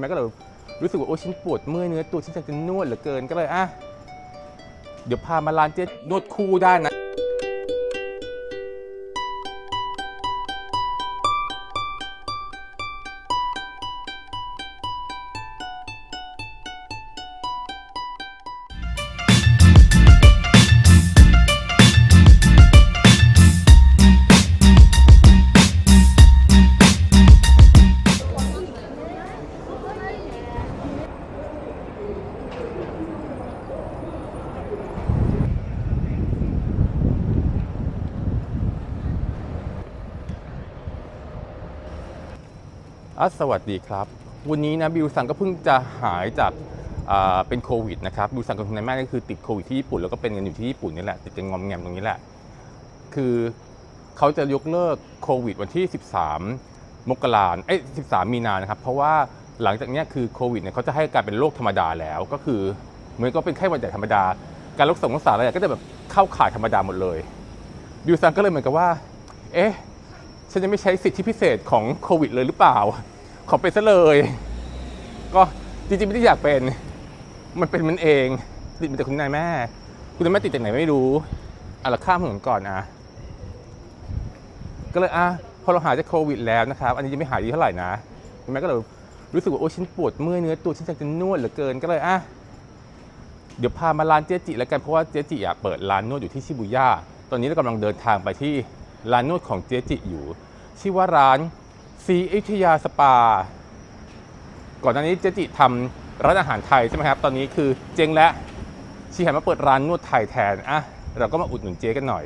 แม่ก็เลยรู้สึกว่าโอ้ฉันปวดเมื่อยเนื้อตัวฉันอยากจะนวดเหลือเกินก็เลยอะเดี๋ยวพามาร้านเจ๊นวดคู่ได้นะ สวัสดีครับ วันนี้นะบิวซังก็เพิ่งจะหายจากเป็นโควิดนะครับบิวซังกับคุณนายแม่ก็คือติดโควิดที่ญี่ปุ่นแล้วก็เป็นกันอยู่ที่ญี่ปุ่นนี่แหละติดกันงอมแงมตรงนี้แหละ คือเขาจะยกเลิกโควิดวันที่ 13 มกราเอ้ย13 มีนานะครับ เพราะว่าหลังจากนี้คือโควิดเนี่ยเขาจะให้กลารเป็นโรคธรรมดาแล้ว ก็คือเหมือนก็เป็นไข้หวัดใหญ่ธรรมดา การรักษารักษาอะไรก็จะแบบเข้าข่ายธรรมดาหมดเลยบิวซังก็เลยเหมือนกับว่า เอ๊ะฉันจะไม่ใช้สิทธิพิเศษของโควิดเลยหรือเปล่า ขอเป็นซะเลย ก็จริงๆไม่ได้อยากเป็น มันเป็นมันเอง ติดมาจากคุณนายแม่ คุณนายแม่ติดจากไหนไม่รู้อะเราข้ามถนนก่อนอะก็เลยอะพอเราหายจากโควิดแล้วนะครับ อันนี้ยังไม่หายดีเท่าไหร่นะคุณแม่ก็เลยรู้สึกว่าโอ้ฉันปวดเมื่อยเนื้อตัวฉันอยากจะนวดเหลือเกินก็เลยอะเดี๋ยวพามาร้านเจจิแล้วกันเพราะว่าเจจิอะเปิดร้านนวดอยู่ที่ชิบูย่าตอนนี้เรากำลังเดินทางไปที่ร้านนวดของเจจิอยู่ชื่อว่าร้าน ซีอยุธยาสปา ก่อนหน้านี้เจจิทำร้านอาหารไทยใช่ไหมครับ ตอนนี้คือเจ๊งแล้วชีหันมาเปิดร้านนวดไทยแทนอะเราก็มาอุดหนุนเจ๊กันหน่อย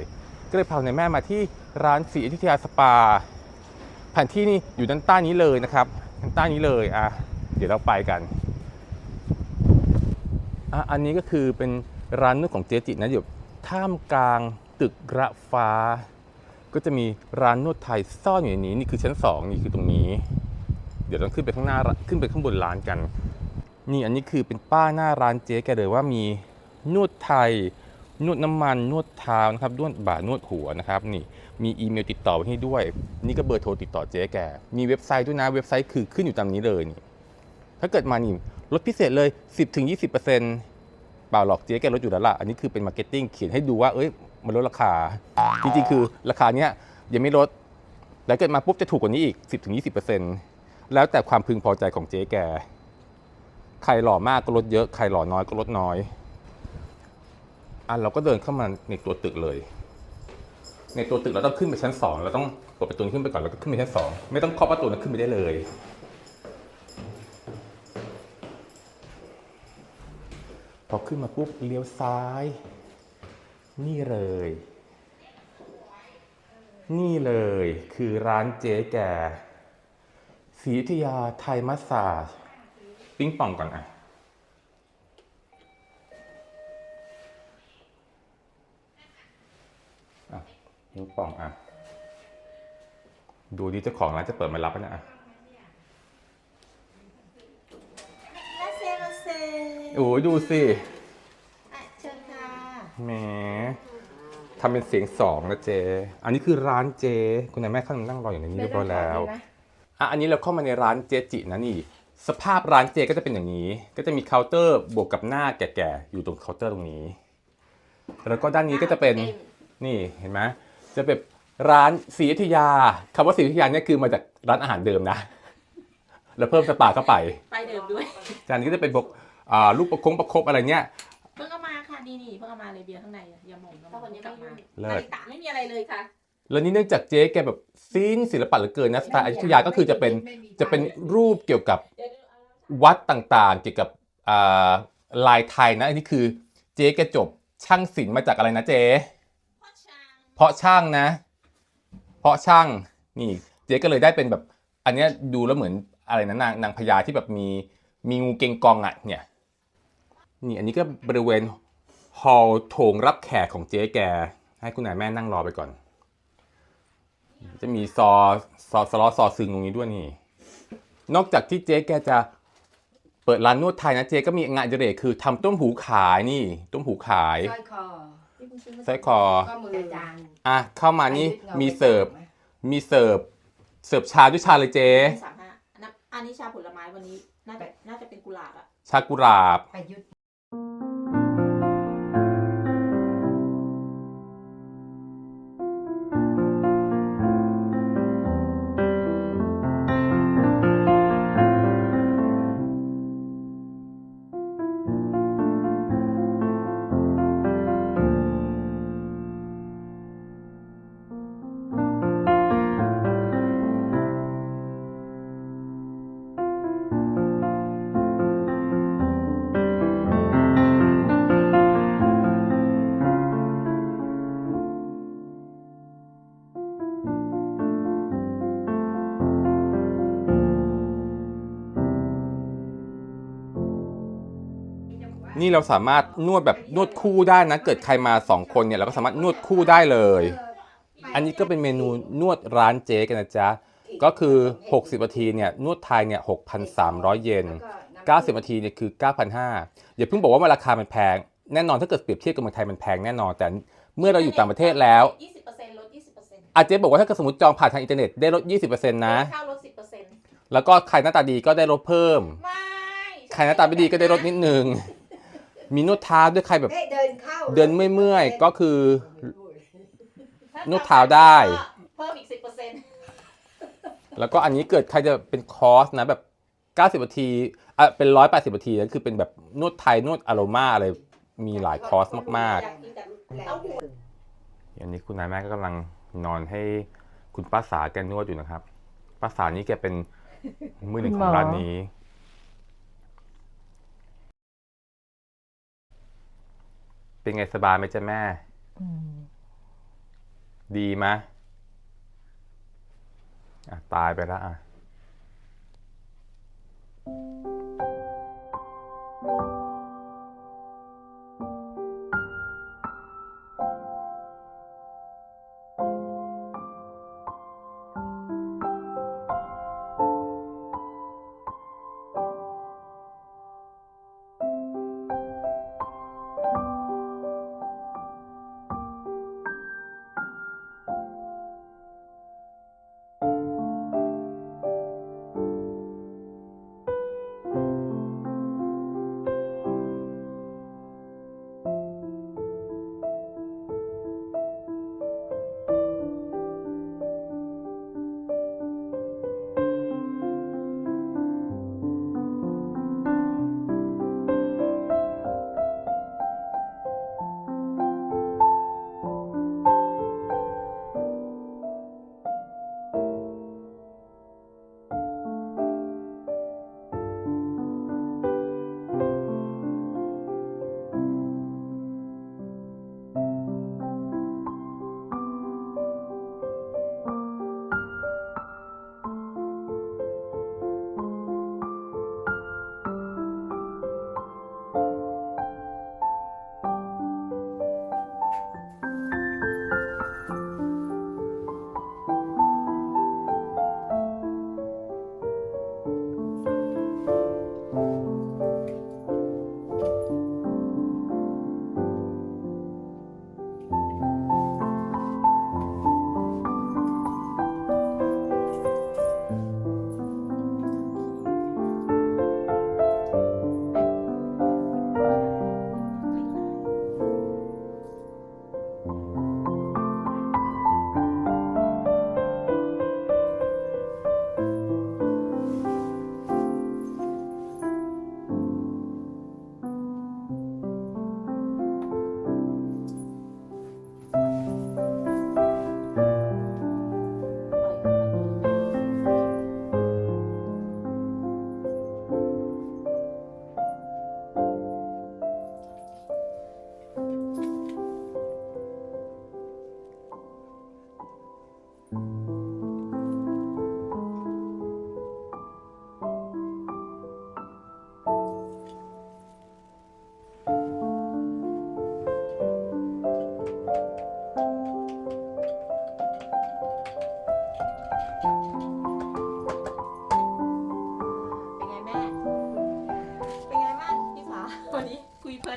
ก็เลยพาในแม่มาที่ร้านศรีอยุธยาสปา แผนที่นี่อยู่ด้านใต้นี้เลยนะครับด้านใต้นี้เลยอะเดี๋ยวเราไปกันอะอันนี้ก็คือเป็นร้านนวดของเจจินะอยู่ท่ามกลางตึกระฟ้า ก็จะมีร้านนวดไทยซ่อนอยู่ในนี้นี่คือชั้นสองนี่คือตรงนี้ เดี๋ยวต้องขึ้นไปข้างหน้าขึ้นไปข้างบนร้านกัน นี่อันนี้คือเป็นป้าหน้าร้านเจ๊แกเลยว่ามีนวดไทย นวดน้ำมันนวดเท้านะครับนวดบ่านวดหัวนะครับ นี่มีอีเมลติดต่อไว้ให้ด้วย นี่ก็เบอร์โทรติดต่อเจ๊แก มีเว็บไซต์ด้วยนะเว็บไซต์คือขึ้นอยู่ตามนี้เลยนี่ถ้าเกิดมานี่ลดพิเศษเลย 10-20%เปล่าหรอกเจ๊แกลดอยู่แล้วล่ะอันนี้คือเป็นมาร์เก็ตติ้งเขียนให้ดูว่าเอ้ย มันลดราคา จริงๆ คือราคาเนี้ยยังไม่ลด แล้วเกิดมาปุ๊บจะถูกกว่านี้อีก 10-20%แล้วแต่ความพึงพอใจของเจ๊แก ใครหล่อมากก็ลดเยอะ ใครหล่อน้อยก็ลดน้อยอะเราก็เดินเข้ามาในตัวตึกเลย ในตัวตึกเราต้องขึ้นไปชั้นสองเราต้องเปิดประตูขึ้นไปก่อนแล้วก็ขึ้นไปชั้นสองไม่ต้องเคาะประตูแล้วขึ้นไปได้เลยพอขึ้นมาปุ๊บเลี้ยวซ้าย นี่เลย นี่เลยคือร้านเจ๊แก่ศรีอยุธยาไทยมัสซาจปิ้งป่องก่อนอะ อะปิ้งป่องอะ ดูดิเจ้าของร้านจะเปิดมารับปะเนี่ยอะมาเซมาเซโอ้ยดูสิ อะเชิญค่ะ แหม ทำเป็นเสียงสองนะเจ อันนี้คือร้านเจ คุณนายแม่ข้างนั่งรออยู่ในนี้เรียบร้อยแล้วอะอันนี้เราเข้ามาในร้านเจจินะนี่ สภาพร้านเจก็จะเป็นอย่างนี้ ก็จะมีเคาน์เตอร์บวกกับหน้าแก่ๆอยู่ตรงเคาน์เตอร์ตรงนี้ แล้วก็ด้านนี้ก็จะเป็นนี่เห็นไหมจะเป็นร้านศรีอยุธยาคำว่าศรีอยุธยาเนี่ยคือมาจากร้านอาหารเดิมนะ แล้วเพิ่มสปาเข้าไปไปเดิมด้วยจานนี้ก็จะเป็นพวกอ่าลูกประคงประคบอะไรเนี้ย นี่นี่เพิ่งเอามาเลยเบียร์ข้างในอะยาหม่องยาหม่ถ้าองวันนี้กลับไม่มามีเลินาศฬิกาไม่มีอะไรเลยค่ะ แล้วนี่เนื่องจากเจ๊แกแบบซีนศิลปะเหลือเกินนะสไตล์อยุธยาก็คือจะเป็นจะเป็นรูปเกี่ยวกับเดี๋ยวดูเอาวัดต่างๆ เกี่ยวกับอ่าลายไทยนะอันนี้คือเจ๊แกจบช่างศิลป์มาจากอะไรนะเจ๊พ่อช้างเพาะช่างนะ เพาะช่างนี่เจ๊ก็เลยได้เป็นแบบอันเนี้ยดูแล้วเหมือนอะไรนะนางนางพญาที่แบบมีมีงูเกงกองอะเนี่ยนี่อันนี้ก็บริเวณ ฮอลล์โถงรับแขกของเจ๊แก ให้คุณนายแม่นั่งรอไปก่อน จะมีซอซอสล้อซอซึงตรงนี้ด้วยนี่ นอกจากที่เจ๊แกจะเปิดร้านนวดไทยนะเจ๊ก็มีงานอดิเรกคือทำต้มหูขายนี่ต้มหูขายสร้อยคอที่เพิ่งซื้อมาสร้อยคอ ก็มือจานอะเข้ามานี่มีเสิร์ฟมีเสิร์ฟเสิร์ฟชาด้วยชาเลยเจ๊สามห้าอันนั้นอันนี้ชาผลไม้วันนี้ น่าจะน่าจะเป็นกุหลาบอะชากุหลาบ ประยุทธ์ นี่เราสามารถนวดแบบนวดคู่ได้นะ เกิดใครมาสองคนเนี่ยเราก็สามารถนวดคู่ได้เลย อันนี้ก็เป็นเมนูนวดร้านเจ๊กันนะจ๊ะ ก็คือ 60นาทีเนี่ยนวดไทยเนี่ย6,300 เยน 90นาทีเนี่ยคือ 9,500อย่าเพิ่งบอกว่ามันราคามันแพง แน่นอนถ้าเกิดเปรียบเทียบกับเมืองไทยมันแพงแน่นอน แต่เมื่อเราอยู่ต่างประเทศแล้วยี่สิบเปอร์เซ็นต์ลดยี่สิบเปอร์เซ็นต์อาเจ๊บอกว่าถ้าเกิดสมมติจองผ่านทางอินเทอร์เน็ตได้ลด 20%นะข้าวลดสิบเปอร์เซ็นต์แล้วก็ใครหน้าตาดีก็ได้ลดเพิ่ม ไม่ ใครหน้าตาไม่ดีก็ได้ลดนิดนึง มีนวดเท้าด้วยใครแบบเฮ้ยเดินเข้าเดินไม่เมื่อยๆก็คือถ้านวดเท้าได้ เพิ่มอีกสิบเปอร์เซ็นต์แล้วก็อันนี้เกิดใครจะเป็นคอร์สนะแบบ 90นาทีอะเป็น 180นาทีนั่นคือเป็นแบบนวดไทยนวดอโรมาอะไรมีหลายคอร์สมากอยากกินแต่แล้วเต้าหู้ๆอันนี้คุณนายแม่ก็กำลังนอนให้คุณป้าสาแกนวดอยู่นะครับ ป้าสานี่แกเป็นมือหนึ่งของร้านนี้ เป็นไงสบายไหมจ๊ะแม่ ดีไหมะอะตายไปแล้วอะเป็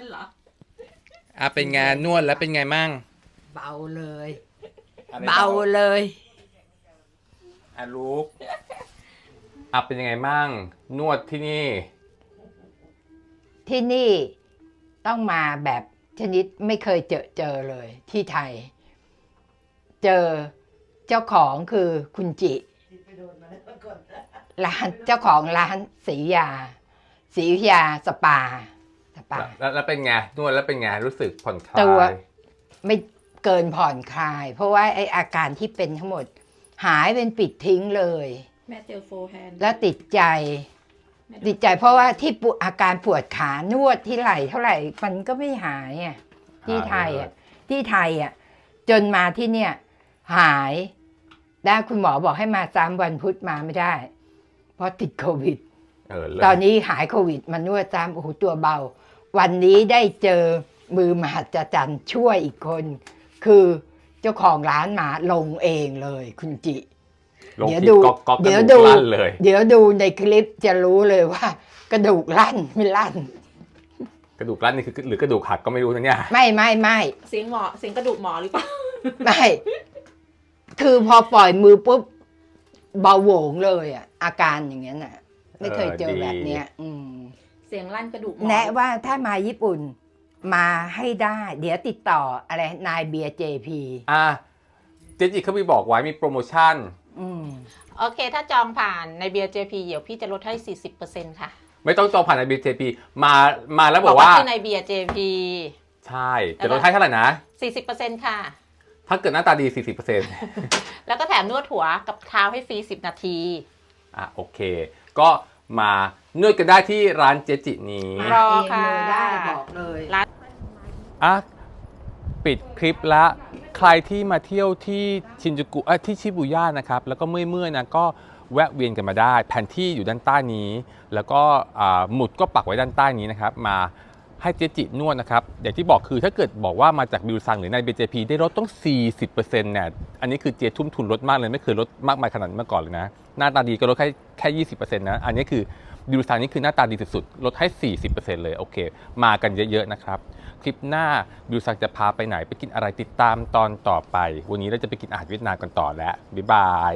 นี้คุยเพลินเหรอ อะเป็นไงานนวดแล้วเป็นไงมั่งเบาเลย อะไรเบาเลย อะลูกออะเป็นยังไงมั่งนวดที่นี่ ที่นี่ต้องมาแบบชนิดไม่เคยเจอเจอเลย ที่ไทย เจอเจ้าของคือคุณจิร้านเจ้าของร้านศรียาศรียาสปา สปาแล้วแล้วเป็นไงนวดแล้วเป็นไงรู้สึกผ่อนคลาตัว ย ไม่เกินผ่อนคลาย เพราะว่าไออาการที่เป็นทั้งหมด หายเป็นปิดทิ้งเลย แม่เจอโฟร์แฮนด์แล้วติดใจติดใจเพราะว่าที่ปวดอาการปวดขานวดที่ไหล่เท่าไหร่มันก็ไม่หายอะที่ไทยอะที่ไทยอะจนมาที่เนี่ย หายได้คุณหมอบอกให้มาสามวันพุธมาไม่ได้ เพราะติดโควิด เออเลยตอนนี้หายโควิดมานวดซ้ำโอ้โหตัวเบา วันนี้ได้เจอมือมหัศจรรย์ช่วยอีกคน คือเจ้าของร้านมาลงเองเลยคุณจิ ลงเดี๋ยวที่ดูก๊อกก๊อกเดี๋ยวกระดูลั่นเลย เดี๋ยวดูในคลิปจะรู้เลยว่า กระดูกลั่นไม่ลั่น กระดูกลั่นนี่คือหรือกระดูกหักก็ไม่รู้นะเนี่ย ไม่ไม่ไม่เสียงหมอเสียงกระดูกหมอหรือเปล่า ไม่ คือพอปล่อยมือปุ๊บเบาโหวงเลยอะอาการอย่างเงี้ยน่ะ ไม่เคยเจอแบบเนี้ย อืม เสียงลั่นกระดูกหมอแนะว่าถ้ามาญี่ปุ่นมาให้ได้ เดี๋ยวติดต่ออะไรนายเบียร์เจพีอะเจจิเขามีบอกไว้มีโปรโมชั่น อืม โอเค ถ้าจองผ่านในเบียร์ JP เดี๋ยวพี่จะลดให้ 40%ค่ะไม่ต้องจองผ่านใน BJP มามาแล้วบอกว่าชื่อในเบียร์ JP ใช่จะลดให้เท่าไหร่นะ 40%ค่ะ ถ้าเกิดหน้าตาดี 40%แล้วก็แถมนวดหัวกับเท้าให้ฟรี 10 นาที อะโอเค ก็มา นวดกันได้ที่ร้านเจจินี้รอค่ะเงเลยได้บอกเลยอะปิดคลิปละใครที่มาเที่ยวที่ชินจูกุเอ้ยที่ชิบูย่านะครับ แล้วก็เมื่อยๆนะก็แวะเวียนกันมาได้ แผนที่อยู่ด้านใต้นี้ แล้วก็อ่าหมุดก็ปักไว้ด้านใต้นี้นะครับ มาให้เจจินวดนะครับ อย่างที่บอกคือถ้าเกิดบอกว่ามาจากบิวซังหรือใน BJP ได้ลดต้อง 40%เนี่ยอันนี้คือเจทุ่มทุนลดมากเลย ไม่เคยลดมากมายขนาดนี้มาก่อนเลยนะ หน้าตาดีก็ลดแค่แค่ 20%นะ อันนี้คือ ดิวซังนี่คือหน้าตาดีสุดๆลดให้ 40%เลยโอเค มากันเยอะๆนะครับ คลิปหน้าดิวซังจะพาไปไหนไปกินอะไรติดตามตอนต่อไป วันนี้เราจะไปกินอาหารเวียดนามกันต่อแล้วบ๊ายบาย